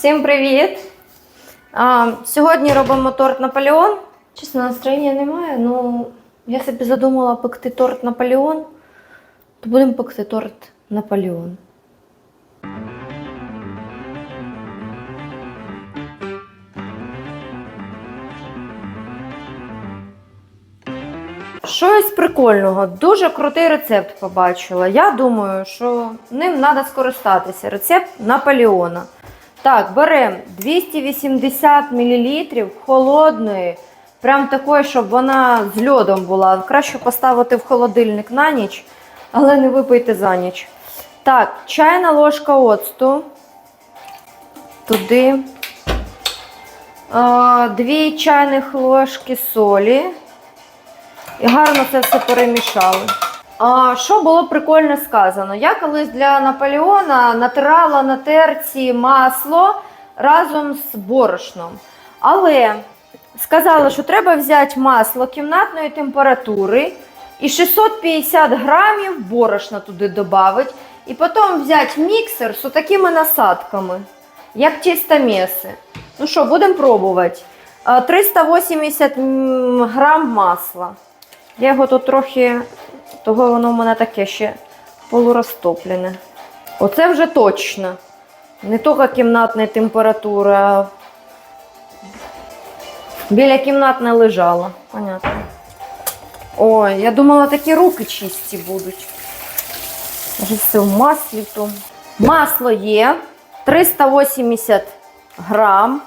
Всім привіт! А, сьогодні робимо торт Наполеон. Чесно, настроєння немає, ну я собі задумала пекти торт Наполеон, то будемо пекти торт Наполеон. Щось прикольного, дуже крутий рецепт побачила. Я думаю, що ним треба скористатися. Рецепт Наполеона. Так, беремо 280 мл холодної, прям такої, щоб вона з льодом була. Краще поставити в холодильник на ніч, але не випийте за ніч. Так, чайна ложка оцту. Туди. Дві чайних ложки солі. І гарно це все перемішали. Що було прикольно сказано? Я колись для Наполеона натирала на терці масло разом з борошном. Але сказали, що треба взяти масло кімнатної температури і 650 грамів борошна туди додати. І потім взяти міксер з такими насадками, як тістомеси. Ну що, будемо пробувати. 380 м, грам масла. Я його тут трохи, того воно в мене таке ще полурозтоплене. Оце вже точно. Не тільки кімнатна температура, а біля кімнатної лежала. Понятно. Ой, я думала, такі руки чисті будуть. Може, все в маслі тому. Масло є 380 грам.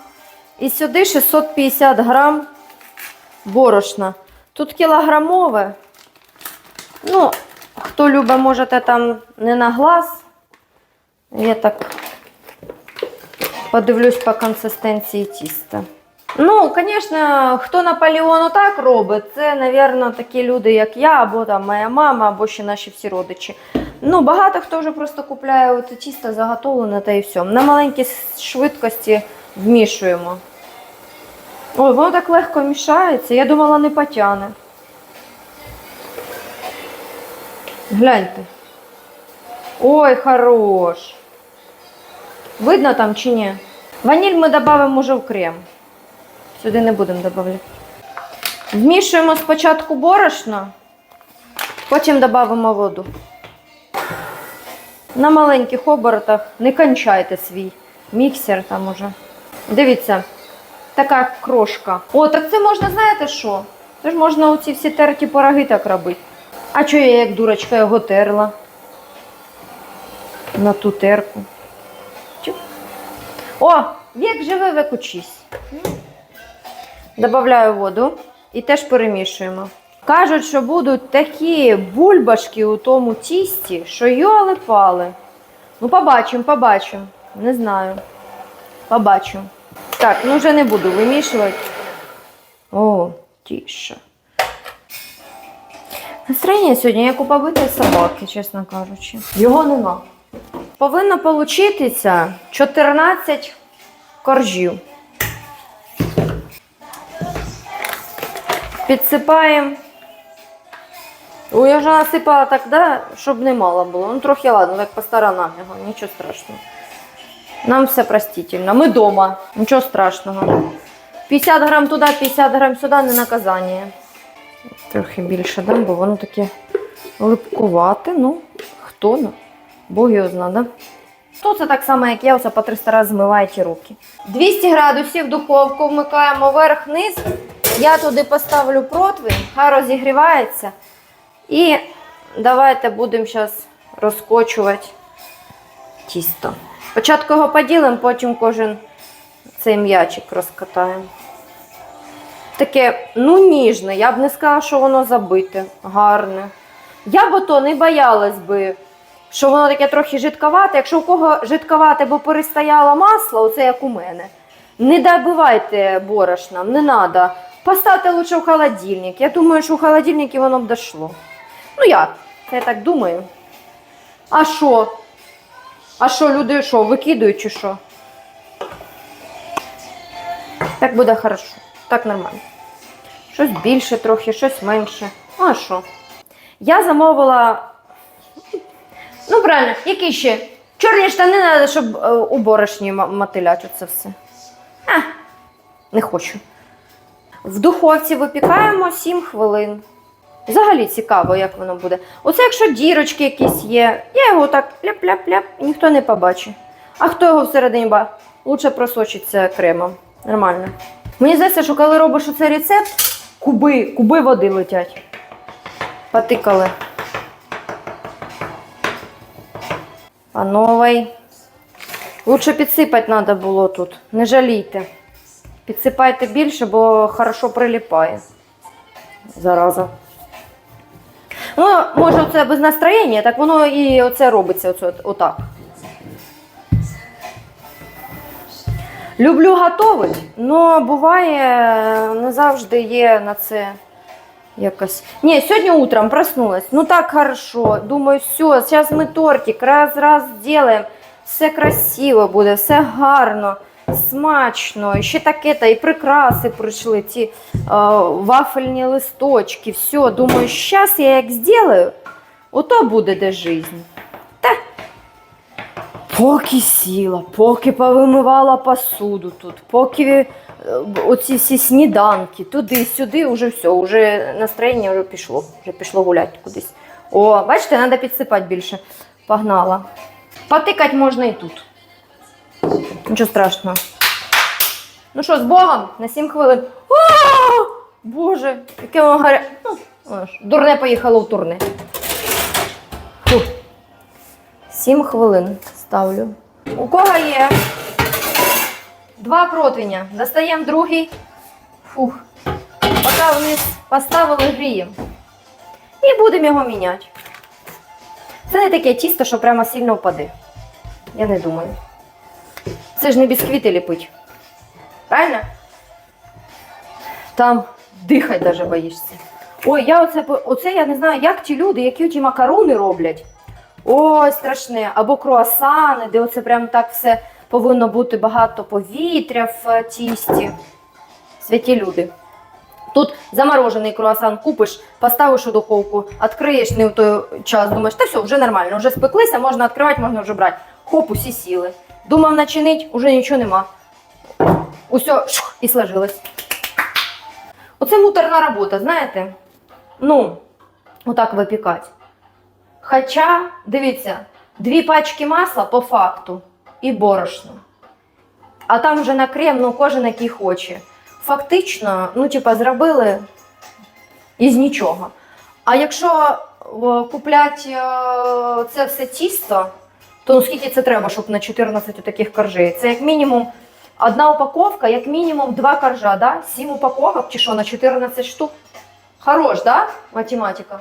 І сюди 650 грам борошна. Тут кілограмове. Ну, хто любить, можете там не на глаз. Я так подивлюсь по консистенції тіста. Ну, звісно, хто Наполеону так робить, це, мабуть, такі люди, як я, або там моя мама, або ще наші всі родичі. Ну, багато хто вже просто купляє оце тісто заготовлене та і все. На маленькій швидкості вмішуємо. Ой, воно так легко мішається. Я думала, не потягне. Гляньте. Ой, хорош. Видно там чи ні? Ваніль ми додамо уже в крем. Сюди не будемо додавати. Вмішуємо спочатку борошно, потім додамо воду. На маленьких оборотах не кончайте свій міксер там уже. Дивіться, така крошка. О, так це можна, знаєте що? Це ж можна оці всі терті пироги так робити. А чого я як дурочка його терла? На ту терку. Чук. О, як живе век учись. Добавляю воду і теж перемішуємо. Кажуть, що будуть такі бульбашки у тому тісті, що йоли пали. Ну, побачимо, побачимо. Не знаю. Побачимо. Так, ну вже не буду вимішувати. О, тіше. Настроєння сьогодні як у побитої собаки, чесно кажучи. Його нема. Повинно получитися 14 коржів. Підсипаємо. Ой, я вже насипала так, да, щоб не мало було. Ну, трохи ладно, так по сторонам його, нічого страшного. Нам все простительно. Ми вдома, нічого страшного. 50 грам туди, 50 грам сюди, не наказання. Трохи більше дам, бо воно таке липкувате. Ну, хто ну? Бог його зна, да? То це так само, як я, оце по 300 разів змиваю ті руки. 200 градусів духовку вмикаємо вверх-вниз. Я туди поставлю противень, хай розігрівається. І давайте будемо зараз розкочувати тісто. Спочатку його поділимо, потім кожен цей м'ячик розкатаємо. Таке, ну, ніжне, я б не сказала, що воно забите, гарне. Я б ото не боялась би, що воно таке трохи жидковате. Якщо у кого жидковате, бо перестояло масло, оце як у мене. Не добивайте борошна, не треба. Поставте лучше в холодильник. Я думаю, що в холодильнику воно б дошло. Ну як? Я так думаю. А що? А що, люди що, викидують чи що? Так буде хорошо. Так нормально. Щось більше трохи, щось менше. Ну, а що? Я замовила. Ну, правильно, які ще Чорні штани треба, щоб е, у борошні мотилять оце все. А, не хочу. В духовці випікаємо 7 хвилин. Взагалі цікаво, як воно буде. Оце якщо дірочки якісь є, я його так ляп-ляп-ляп, і ніхто не побачить. А хто його всередині ба? Лучше просочиться кремом. Нормально. Мені здається, що коли робиш оцей рецепт, куби, куби води летять. Потикали. А новий. Лучше підсипати треба було тут. Не жалійте. Підсипайте більше, бо хорошо приліпає. Зараза. Ну, може, це без настроєння, так воно і оце робиться оце, от- отак. Люблю готувати, але буває, не завжди є на це якось. Ні, сьогодні утром проснулась. Ну так хорошо. Думаю, все, зараз ми тортик раз-раз зробимо. Все красиво буде, все гарно, смачно. І ще таке, та і прикраси прийшли, ці е, вафельні листочки. Все, думаю, зараз я як зроблю, ото буде де жизнь. Поки сіла, поки повимивала посуду тут, поки е, оці всі сніданки, туди-сюди, вже все, вже настроєння вже пішло, вже пішло гуляти кудись. О, бачите, треба підсипати більше. Погнала. Потикати можна і тут. Нічого страшного. Ну що, з Богом на 7 хвилин. О, Боже, яке воно гаря. Ну, дурне поїхало в турне. Фу. 7 хвилин ставлю. У кого є два противня. Достаємо другий. Фух. Поки вниз поставили, гріємо. І будемо його міняти. Це не таке тісто, що прямо сильно впаде. Я не думаю. Це ж не бісквіти ліпить. Правильно? Там дихати навіть боїшся. Ой, я оце, оце я не знаю, як ті люди, які ті макарони роблять. Ой, страшне. Або круасани, де оце прям так все повинно бути багато повітря в тісті. Святі люди. Тут заморожений круасан купиш, поставиш у духовку, відкриєш не в той час, думаєш, та все, вже нормально, вже спеклися, можна відкривати, можна вже брати. Хоп, усі сіли. Думав начинить, уже нічого нема. Усе шух, і сложилось. Оце муторна робота, знаєте? Ну, отак випікати. Хоча, дивіться, дві пачки масла по факту і борошно. А там вже на крем, ну кожен який хоче. Фактично, ну, типа, зробили із нічого. А якщо о, купляти е, це все тісто, то ну, скільки це треба, щоб на 14 таких коржей? Це як мінімум одна упаковка, як мінімум два коржа, да? 7 упаковок чи що на 14 штук. Хорош, да? Математика.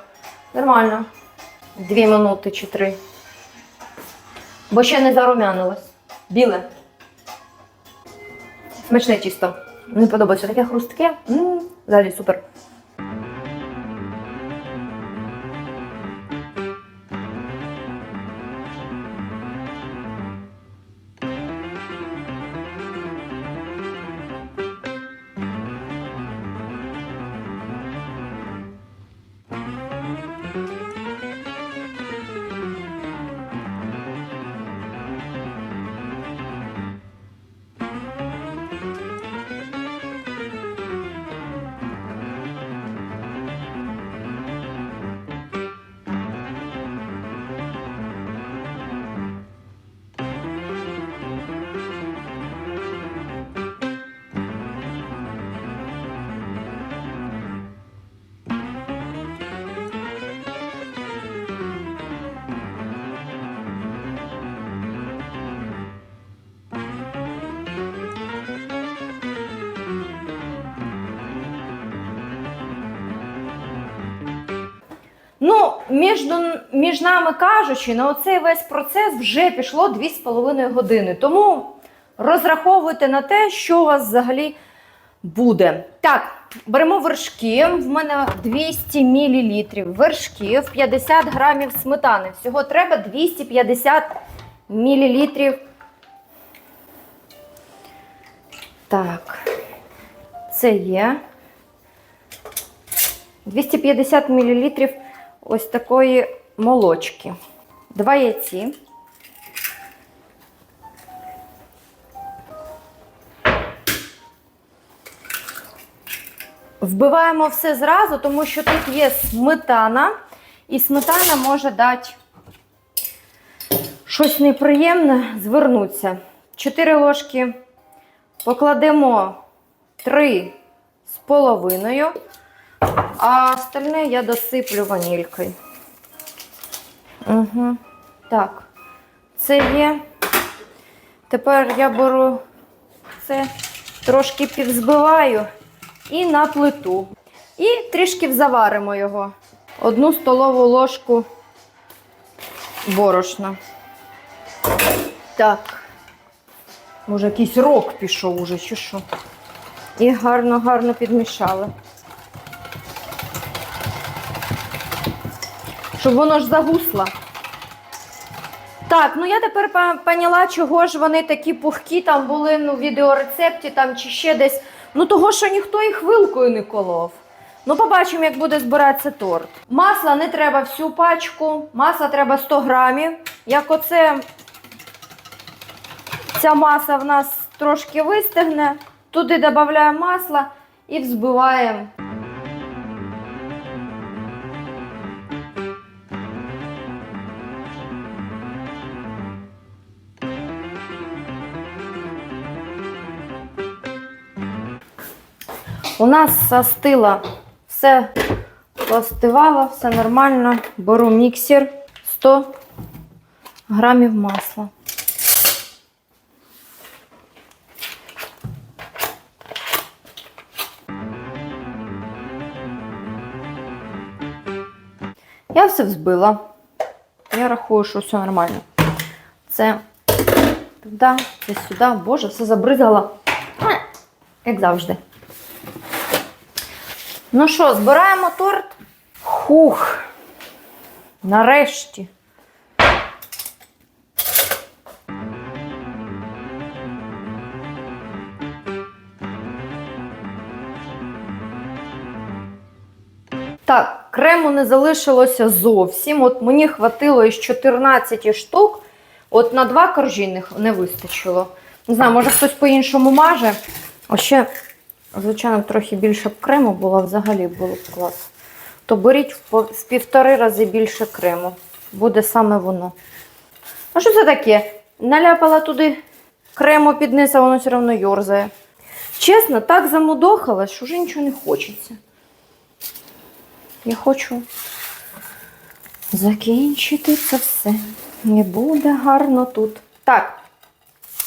Нормально. Дві минути чи три. Бо ще не зарумянилось. Біле. Смачне тісто. Мені подобається таке хрустке. Взагалі супер. Ну, між, між нами кажучи, на оцей весь процес вже пішло 2,5 години. Тому розраховуйте на те, що у вас взагалі буде. Так, беремо вершки. В мене 200 мл вершків, 50 грамів сметани. Всього треба 250 мл. Так, це є. 250 мл ось такої молочки. Два яйці. Вбиваємо все зразу, тому що тут є сметана, і сметана може дати щось неприємне, звернутися. 4 ложки покладемо три з половиною а остальне я досиплю ванількою. Угу. Так, це є. Тепер я беру це, трошки підзбиваю і на плиту. І трішки заваримо його. Одну столову ложку борошна. Так. Може, якийсь рок пішов уже, чи що. І гарно-гарно підмішали. Щоб воно ж загусло. Так, ну я тепер поняла, чого ж вони такі пухкі там були ну, в відеорецепті там, чи ще десь. Ну, того, що ніхто їх вилкою не колов. Ну, побачимо, як буде збиратися торт. Масла не треба всю пачку, масла треба 100 грамів. Як оце ця маса в нас трошки вистигне, туди додаємо масла і взбиваємо. Нас остило все постивало, все нормально. Беру міксер 100 грамів масла. Я все взбила. Я рахую, що все нормально. Це туди, це сюди. Боже, все забризгало. Як завжди. Ну що, збираємо торт? Хух. Нарешті. Так, крему не залишилося зовсім. От мені хватило із 14 штук. От на два коржі не, вистачило. Не знаю, може хтось по-іншому маже. А ще, звичайно, трохи більше б крему було, взагалі було б клас. То беріть в півтори рази більше крему. Буде саме воно. А що це таке? Наляпала туди крему під низ, а воно все одно йорзає. Чесно, так замудохалась, що вже нічого не хочеться. Я хочу закінчити це все. Не буде гарно тут. Так.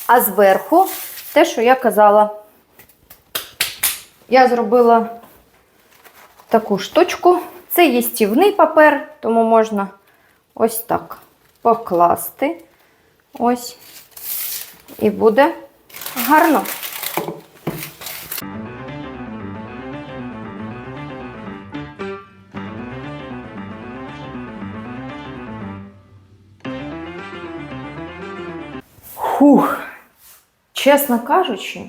А зверху те, що я казала. Я зробила таку штучку. Це їстівний папер, тому можна ось так покласти. Ось. І буде гарно. Хух. Чесно кажучи,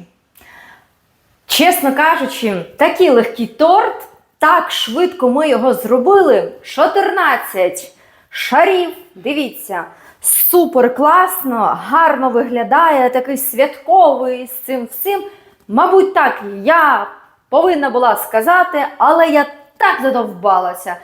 чесно кажучи, такий легкий торт, так швидко ми його зробили. 14 шарів. Дивіться, супер класно, гарно виглядає, такий святковий з цим всім. Мабуть, так я повинна була сказати, але я так задовбалася.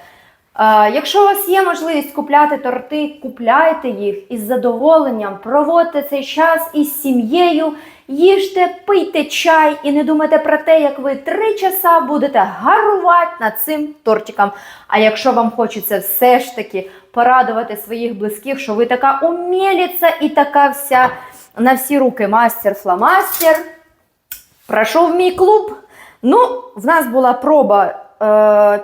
Е, Якщо у вас є можливість купляти торти, купляйте їх із задоволенням, проводьте цей час із сім'єю, їжте, пийте чай і не думайте про те, як ви три часа будете гарувати над цим тортиком. А якщо вам хочеться все ж таки порадувати своїх близьких, що ви така уміліця і така вся на всі руки мастер-фламастер, Пройшов в мій клуб. Ну, в нас була проба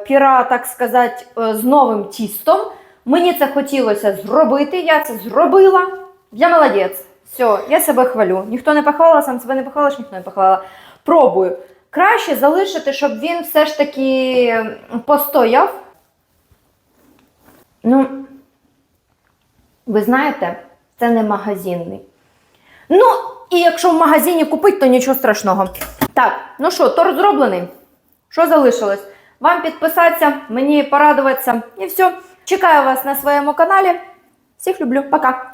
піра, так сказати, е, з новим тістом. Мені це хотілося зробити, я це зробила. Я молодець. Все, я себе хвалю. Ніхто не похвалила, сам себе не похвалиш, ніхто не похвалила. Пробую. Краще залишити, щоб він все ж таки постояв. Ну, ви знаєте, це не магазинний. Ну, і якщо в магазині купити, то нічого страшного. Так, ну що, торт зроблений. Що залишилось? Вам підписатися, мені порадуватися і все. Чекаю вас на своєму каналі. Всіх люблю, пока!